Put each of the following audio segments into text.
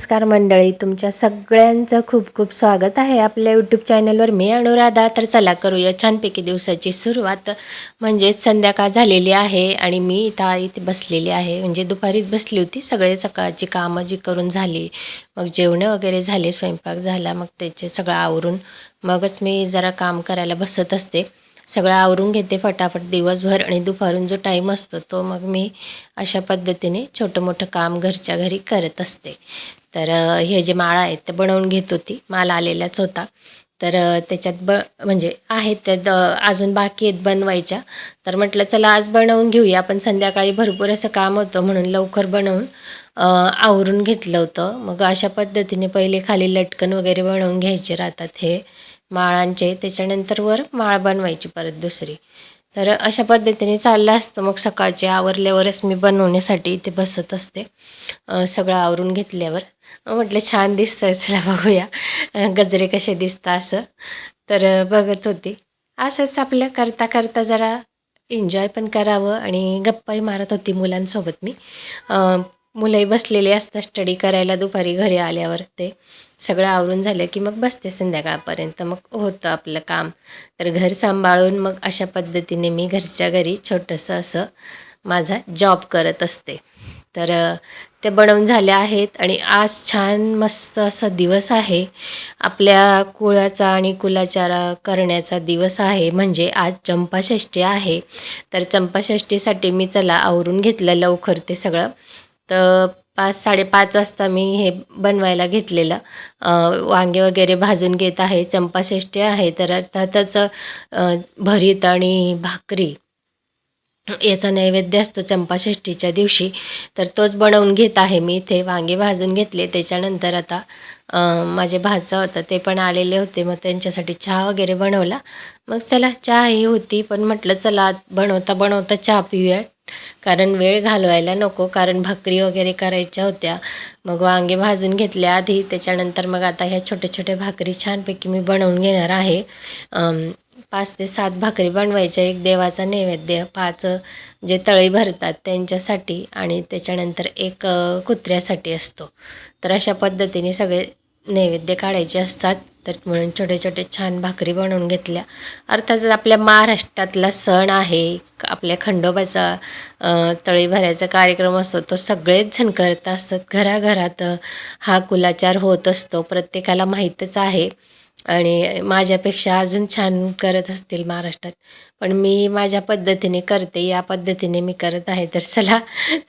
नमस्कार मंडळी तुमच्या सगळ्यांचं खूप खूप स्वागत आहे आपल्या यूट्यूब चॅनलवर मी अनुराधा तर चला करूया छानपैकी दिवसाची सुरुवात. म्हणजेच संध्याकाळ झालेली आहे आणि मी इथं इथे बसलेली आहे. म्हणजे दुपारीच बसली होती सगळे सकाळची कामं जी करून झाली मग जेवणं वगैरे झाले स्वयंपाक झाला मग त्याचे सगळं आवरून मगच मी जरा काम करायला बसत असते. सगळं आवरून घेते फटाफट दिवसभर आणि दुपारून जो टाईम असतो तो मग मी अशा पद्धतीने छोटं मोठं काम घरच्या घरी करत असते. तर हे जे माळा आहेत ते बनवून घेत होती. माल आलेलाच होता. तर त्याच्यात ब म्हणजे आहेत त्यात अजून बाकी आहेत बनवायच्या. तर म्हटलं चला आज बनवून घेऊया. पण संध्याकाळी भरपूर असं काम होतं म्हणून लवकर बनवून आवरून घेतलं होतं. मग अशा पद्धतीने पहिले खाली लटकन वगैरे बनवून घ्यायचे राहतात हे. माळांचे त्याच्यानंतर वर माळ बनवायची परत दुसरी. तर अशा पद्धतीने चाललं असतं. मग सकाळचे आवरल्यावरच मी बनवण्यासाठी इथे बसत असते. सगळं आवरून घेतल्यावर. म्हटलं छान दिसतं चला बघूया. गजरे कसे दिसतं असं. तर बघत होती. असंच आपल्या करता करता जरा एन्जॉय पण करावं आणि गप्पाही मारत होती मुलांसोबत मी. मुलंही बसलेली असतात स्टडी करायला दुपारी घरी आल्यावर ते. सगळं आवरून झालं की मग बसते संध्याकाळपर्यंत. मग होतं आपलं काम. तर घर सांभाळून मग अशा पद्धतीने मी घरच्या घरी छोटंसं असं माझा जॉब करत असते. तर ते बनवून झाले आहेत आणि आज छान मस्त असा दिवस आहे. आपल्या कुळाचा आणि कुलाचारा करण्याचा दिवस आहे. म्हणजे आज चंपाषष्ठी आहे. तर चंपाषष्ठीसाठी मी चला आवरून घेतलं लवकर ते सगळं. तर पाच साडेपाच वाजता मी हे बनवायला घेतलेलं. वांगे वगैरे भाजून घेत आहे चंपाषष्टी आहे तर अर्थातच भरीत आणि भाकरी याचा नैवेद्य असतो चंपाषष्टीच्या दिवशी. तर तोच बनवून घेत आहे मी. इथे वांगे भाजून घेतले. त्याच्यानंतर आता माझे भाचा होता ते पण आलेले होते. मग त्यांच्यासाठी चहा वगैरे बनवला. मग चला चहा ही होती. पण म्हटलं चला बनवता बनवता चहा पिऊया कारण वेळ घालवायला नको कारण भाकरी वगैरे करायच्या होत्या. मग वांगे भाजून घेतले आधी त्याच्यानंतर मग आता ह्या छोट्या छोट्या भाकरी छानपैकी मी बनवून घेणार आहे. पाच ते सात भाकरी बनवायच्या एक देवाचा नैवेद्य पाच जे तळी भरतात त्यांच्यासाठी आणि त्याच्यानंतर एक कुत्र्यासाठी असतो. तर अशा पद्धतीने सगळे नैवेद्य काढायचे असतात. तर म्हणून छोटे छोटे छान भाकरी बनवून घेतल्या. अर्थातच आपल्या महाराष्ट्रातला सण आहे. आपल्या खंडोबाचा अ, तळी भरायचा कार्यक्रम असतो तो सगळेच जण करत असतात. घराघरात हा कुलाचार होत असतो. प्रत्येकाला माहीतच आहे. आणि माझ्यापेक्षा अजून छान करत असतील महाराष्ट्रात. पण मी माझ्या पद्धतीने करते या पद्धतीने मी करत आहे. तर चला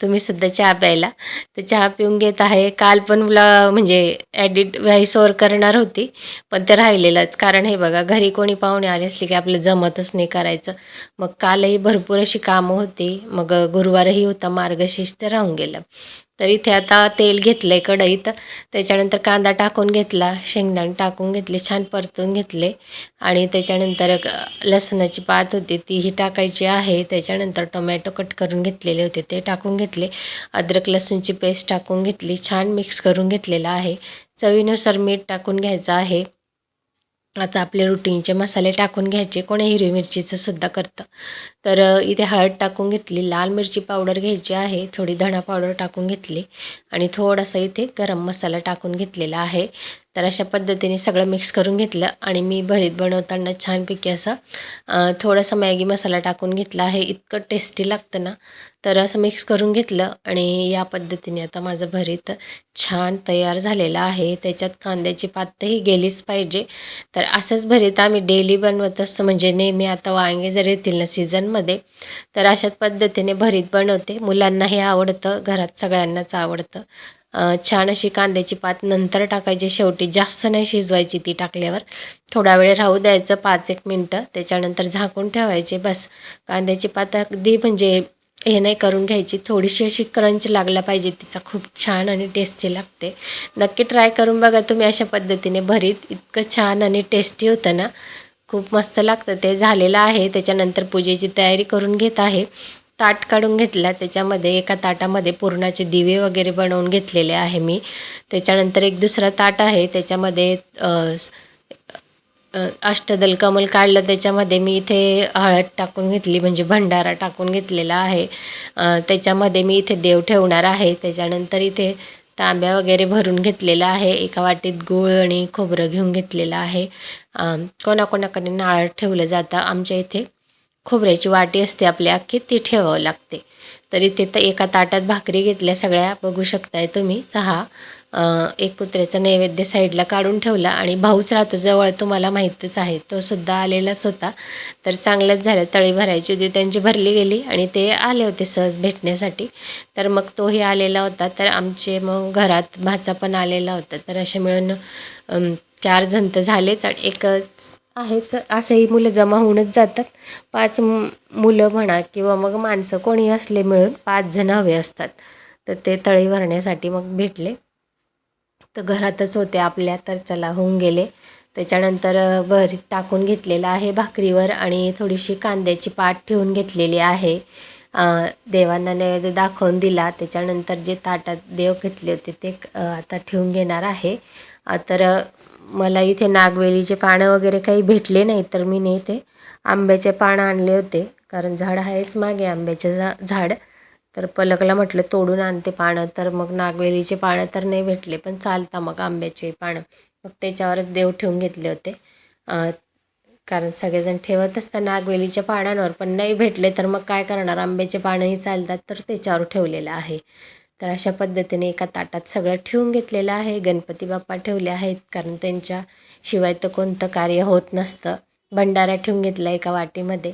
तुम्ही सुद्धा चहा प्यायला. तर चहा पिऊन घेत आहे. काल पण मला म्हणजे ॲडिट व्हॉइस करणार होती पण ते राहिलेलंच. कारण हे बघा घरी कोणी पाहुणे आले असले की आपलं जमतच नाही करायचं. मग कालही भरपूर अशी कामं होती. मग गुरुवारही होता मार्गशीर्ष ते राहून गेलं. तर इथे आता तेल घेतलं आहे कढईत. त्याच्यानंतर कांदा टाकून घेतला शेंगदाणे टाकून घेतले छान परतून घेतले. आणि त्याच्यानंतर लसणाची पात होती तीही टाकायची आहे. त्याच्यानंतर टोमॅटो कट करून घेतलेले होते. ते टाकून घेतले. अद्रक लसूणची पेस्ट टाकून घेतली. छान मिक्स करून घेतलेलं आहे. चवीनुसार मीठ टाकून घ्यायचं आहे. आता आपले रुटीनचे मसाले टाकून घ्यायचे. कोणी हिरवी मिरचीचं सुद्धा करतं. तर इथे हळद टाकून घेतली. लाल मिरची पावडर घ्यायची आहे. थोडी धणा पावडर टाकून घेतली. आणि थोडासा इथे गरम मसाला टाकून घेतलेला आहे. तर अशा पद्धतीने सगळं मिक्स करून घेतलं आणि मी भरीत बनवताना छानपैकी असं थोडासा मॅगी मसाला टाकून घेतला. आहे इतकं टेस्टी लागतं ना तर असं मिक्स करून घेतलं आणि या पद्धतीने आता माझं भरीत छान तयार झालेलं आहे. त्याच्यात कांद्याची पातही गेलीच पाहिजे. तर असंच भरीत आम्ही डेली बनवत असतो. म्हणजे नेहमी आता वांगे जर येतील ना सीझनमध्ये तर अशाच पद्धतीने भरीत बनवते. मुलांनाही आवडतं घरात सगळ्यांनाच आवडतं. छान अशी कांद्याची पात नंतर टाकायची. शेवटी जास्त नाही शिजवायची ती टाकल्यावर. थोडा वेळ राहू द्यायचं पाच एक मिनटं. त्याच्यानंतर झाकून ठेवायचे बस. कांद्याची पात अगदी म्हणजे हे नाही करून घ्यायची. थोडीशी अशी क्रंच लागला पाहिजे. तिचा खूप छान आणि टेस्टी लागते. नक्की ट्राय करून बघा तुम्ही अशा पद्धतीने भरीत. इतकं छान आणि टेस्टी होतं ना. खूप मस्त लागतं. ते झालेलं आहे. त्याच्यानंतर पूजेची तयारी करून घेत आहे. ताट काढून घेतला. त्याच्यामध्ये एका ताटामध्ये पुरणाचे दिवे वगैरे बनवून घेतलेले आहे मी. त्याच्यानंतर एक दुसरा ताट आहे. त्याच्यामध्ये अष्टदल कमल काढलं. त्याच्यामध्ये मी इथे हळद टाकून घेतली म्हणजे भंडारा टाकून घेतलेला आहे. त्याच्यामध्ये मी इथे देव ठेवणार आहे. त्याच्यानंतर इथे तांब्या वगैरे भरून घेतलेला आहे. एका वाटीत गूळ आणि खोबरं घेऊन घेतलेलं आहे. कोणाकोणाकडे नारळ ठेवलं जातं आमच्या इथे. खोबऱ्याची वाटी असते आपल्या अख्खी ती ठेवावं लागते. तर इथे तर एका ताटात भाकरी घेतल्या सगळ्या बघू शकताय तुम्ही. सहा एक कुत्र्याचा नैवेद्य साईडला काढून ठेवला आणि भाऊच राहतो जवळ तुम्हाला माहीतच आहे. तो सुद्धा आलेलाच होता. तर चांगलंच झालं तळी भरायची होती त्यांची भरली गेली आणि ते आले होते सहज भेटण्यासाठी. तर मग तोही आलेला होता. तर आमचे मग घरात भाचा पण आलेला होता. तर असे मिळून चार जण तर झालेच आणि एकच आहेच असंही मुलं जमा होऊनच जातात. पाच मुलं म्हणा किंवा मग माणसं कोणी असले मिळून पाच जण हवे असतात. तर ते तळी भरण्यासाठी मग भेटले. तर घरातच होते आपल्या तर चला होऊन गेले. त्याच्यानंतर भरीत टाकून घेतलेलं आहे भाकरीवर आणि थोडीशी कांद्याची पाट ठेवून घेतलेली आहे. देवांना नैवेद्य दाखवून दिला. त्याच्यानंतर जे ताटात देव घेतले होते ते आता ठेवून घेणार आहे. तर मला इथे नागवेलीचे पानं वगैरे काही भेटले नाही तर मी नाही इथे आंब्याचे पानं आणले होते कारण झाड आहेच मागे आंब्याचे झा झाड. तर पलकला म्हटलं तोडून आणते पानं. तर मग नागवेलीचे पानं तर नाही भेटले पण चालता मग आंब्याचे पानं. मग त्याच्यावरच देव ठेवून घेतले होते. कारण सगळेजण ठेवत असतात नागवेलीच्या पानांवर पण नाही भेटले तर मग काय करणार? आंब्याचे पानंही चालतात तर त्याच्यावर ठेवलेलं आहे. तर अशा पद्धतीने एका ताटात सगळं ठेवून घेतलेलं आहे. गणपती बाप्पा ठेवले आहेत कारण त्यांच्या शिवाय तर कोणतं कार्य होत नसतं. भंडारा ठेवून घेतला एका वाटीमध्ये.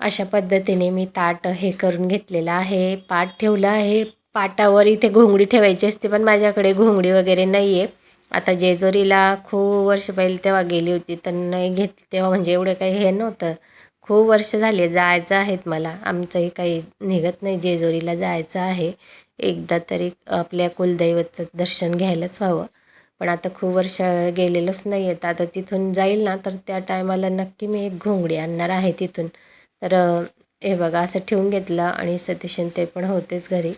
अशा पद्धतीने मी ताट हे करून घेतलेलं आहे. पाट ठेवलं आहे. पाटावर इथे घोंगडी ठेवायची असते पण माझ्याकडे घोंगडी वगैरे नाही आहे आता जेजुरीला खूप वर्ष पहिले तेव्हा गेली होती तर नाही घेत तेव्हा म्हणजे एवढं काही हे नव्हतं. खूप वर्ष झाले जायचं आहेत मला. आमचंही काही निघत नाही. जेजुरीला जायचं आहे. एकदा तरी आपल्या कुलदैवतचं दर्शन घ्यायलाच व्हावं. पण आता खूप वर्ष गेलेलोच नाही आहेत आता तिथून जाईल ना तर त्या टायमाला नक्की मी एक घोंगडी आणणार आहे तिथून. तर हे बघा असं ठेवून घेतलं आणि सतीशन ते पण होतेच घरी.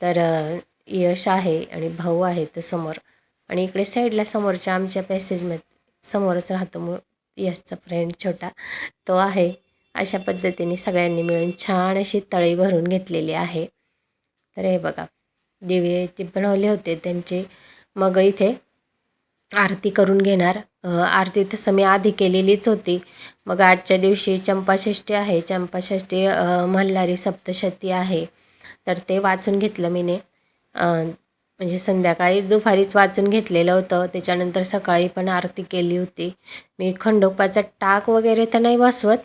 तर यश आहे आणि भाऊ आहे तो समोर. आणि इकडे साईडला समोरच्या आमच्या पॅसेजमध्ये समोरच राहतो मग यशचा फ्रेंड छोटा तो आहे. अशा पद्धतीने सगळ्यांनी मिळून छान अशी तळी भरून घेतलेली आहे. तर हे बघा दिवे जे बनवले होते त्यांचे. मग इथे आरती करून घेणार. आरती तसं मी आधी केलेलीच होती. मग आजच्या दिवशी चंपाषष्ठी आहे. चंपाषष्ठी मल्हारी सप्तशती आहे. तर ते वाचून घेतलं मीने. म्हणजे संध्याकाळीच दुपारीच वाचून घेतलेलं होतं. त्याच्यानंतर सकाळी पण आरती केली होती. मी खंडोपाचा टाक वगैरे तर नाही बसवत.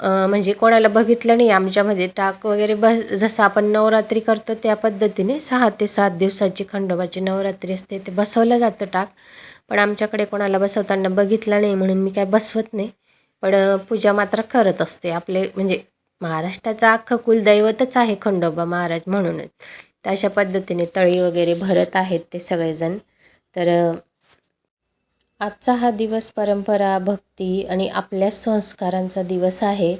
म्हणजे कोणाला बघितलं नाही आमच्यामध्ये. टाक वगैरे बस जसं आपण नवरात्री करतो त्या पद्धतीने सहा ते सात दिवसाची खंडोबाची नवरात्री असते. ते बसवलं जातं टाक. पण आमच्याकडे कोणाला बसवताना बघितलं नाही म्हणून मी काय बसवत नाही. पण पूजा मात्र करत असते. आपले म्हणजे महाराष्ट्राचं अख्खं कुलदैवतच आहे खंडोबा महाराज म्हणूनच. तर अशा पद्धतीने तळी वगैरे भरत आहेत ते सगळेजण. तर आजचा हा दिवस परंपरा भक्ती आणि आपल्या संस्कारांचा दिवस आहे.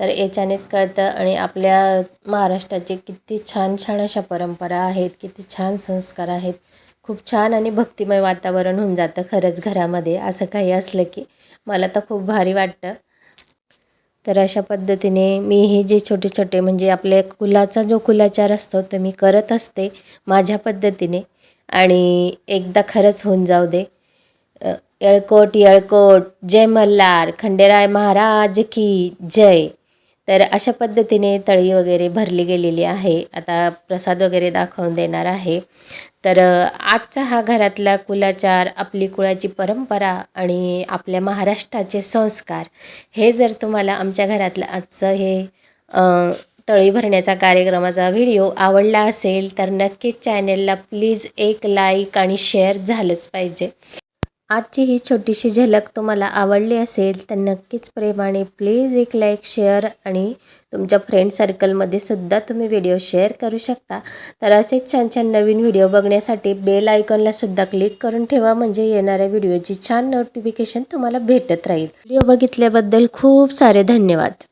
तर याच्यानेच कळतं आणि आपल्या महाराष्ट्राचे किती छान छान अशा परंपरा आहेत किती छान संस्कार आहेत. खूप छान आणि भक्तिमय वातावरण होऊन जातं खरंच घरामध्ये असं काही असलं की. मला तर खूप भारी वाटतं. तर अशा पद्धतीने मी हे जे छोटे छोटे म्हणजे आपल्या कुलाचा जो कुलाचार असतो तो मी करत असते माझ्या पद्धतीने. आणि एकदा खरंच होऊन जाऊ दे. येळकोट येळकोट जय मल्हार खंडेराय महाराज की जय. तर अशा पद्धतीने तळी वगैरे भरली गेलेली आहे. आता प्रसाद वगैरे दाखवून देणार आहे. तर आजचा हा घरातला कुलाचार आपली कुळाची परंपरा आणि आपल्या महाराष्ट्राचे संस्कार हे जर तुम्हाला आमच्या घरातलं आजचं हे तळी भरण्याचा कार्यक्रमाचा व्हिडिओ आवडला असेल तर नक्कीच चॅनेलला प्लीज एक लाईक आणि शेअर झालंच पाहिजे. आजची ही छोटीशी झलक तुम्हाला आवडली असेल तर नक्कीच प्रेमाने प्लीज एक लाईक शेअर आणि तुमच्या फ्रेंड सर्कलमध्ये सुद्धा तुम्ही व्हिडिओ शेअर करू शकता. तर असेच छान छान नवीन व्हिडिओ बघण्यासाठी बेल आयकॉनला सुद्धा क्लिक करून ठेवा म्हणजे येणाऱ्या व्हिडिओची छान नोटिफिकेशन तुम्हाला भेटत राहील. व्हिडिओ बघितल्याबद्दल खूप सारे धन्यवाद.